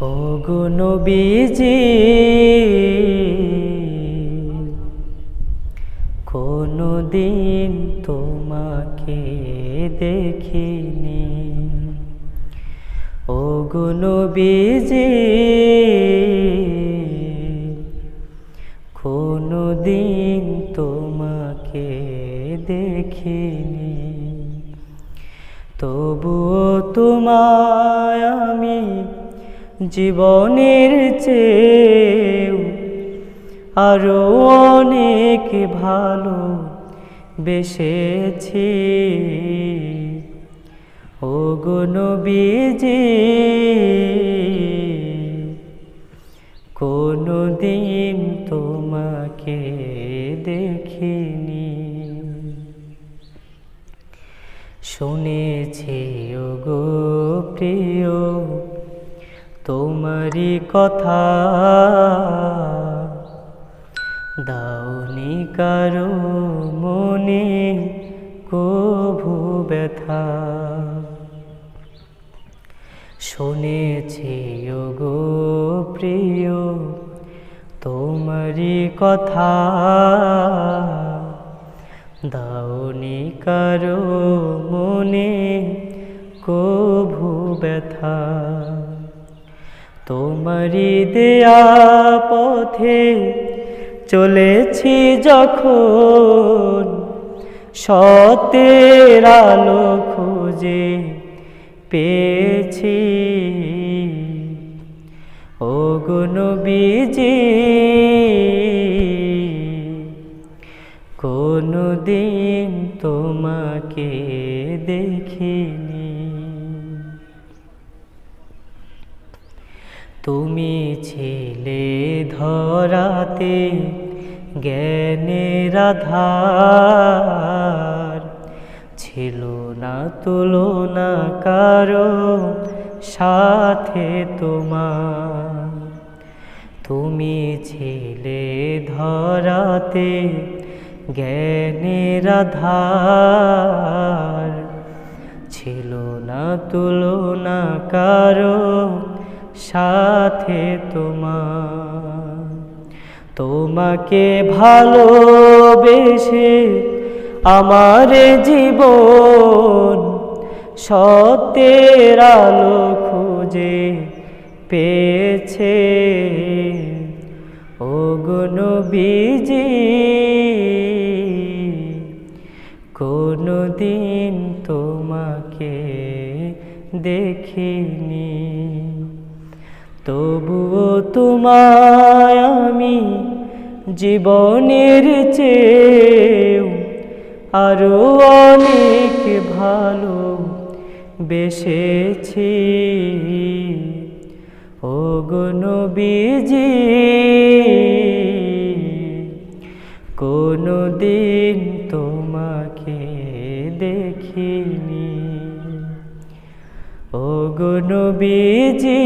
ও নবীজি কোনো দিন তোমাকে দেখিনি। ও নবীজি কোনো দিন তোমাকে দেখিনি। তবুও তোমায় আমি জীবনের চেয়েও আরও অনেক ভালো বেসেছি। ও নবীজি কোনো দিন তোমাকে দেখিনি। শুনেছি ও গো প্রিয় তোমারই কথা। দাওনি কারও মনে কভু ব্যথা। শুনেছি গো প্রিয়, তোমারই কথা। দাওনি কারও মনে কভু ব্যথা। তোমারই দেয়া পথে চলেছি যখন সতের আলো খুঁজে পেয়েছি। ও নবীজি কোনো দিন তোমাকে দেখিনি তুমি ছিলে ধরাতে, জ্ঞানের আধার। ছিল না তুলনা কারও সাথে তোমার। তুমি ছিলে ধরাতে, জ্ঞানের আধার। ছিল না তুলনা কারও সাথে তোমার। তোমাকে ভালোবেসে আমার জীবন সত্যের আলো খুঁজে পেয়েছে। ও নবীজি কোনো দিন তোমাকে দেখিনি। তবুও তোমায় আমি জীবনের চেয়েও আরও অনেক ভালো বেসেছি ও নবীজি কোনো দিন তোমাকে দেখিনি। ও বিজি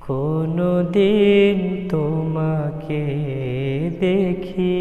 কোনো দিন তোমাকে দেখি